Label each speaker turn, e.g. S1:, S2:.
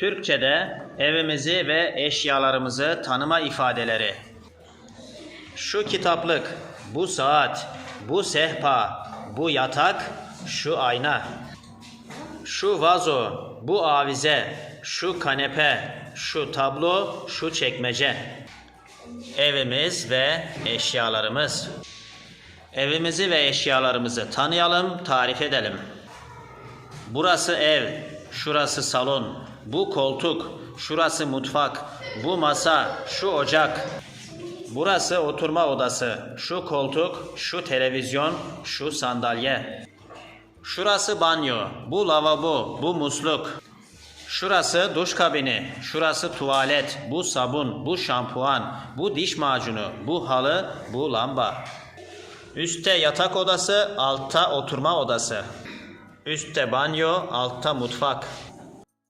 S1: Türkçe'de evimizi ve eşyalarımızı tanıma ifadeleri. Şu kitaplık, bu saat, bu sehpa, bu yatak, şu ayna. Şu vazo, bu avize, şu kanepe, şu tablo, şu çekmece. Evimiz ve eşyalarımız. Evimizi ve eşyalarımızı tanıyalım, tarif edelim. Burası ev, şurası salon, bu koltuk, şurası mutfak, bu masa, şu ocak. Burası oturma odası, şu koltuk, şu televizyon, şu sandalye. Şurası banyo, bu lavabo, bu musluk. Şurası duş kabini, şurası tuvalet, bu sabun, bu şampuan, bu diş macunu, bu halı, bu lamba. Üste yatak odası, altta oturma odası. Üstte banyo, altta mutfak.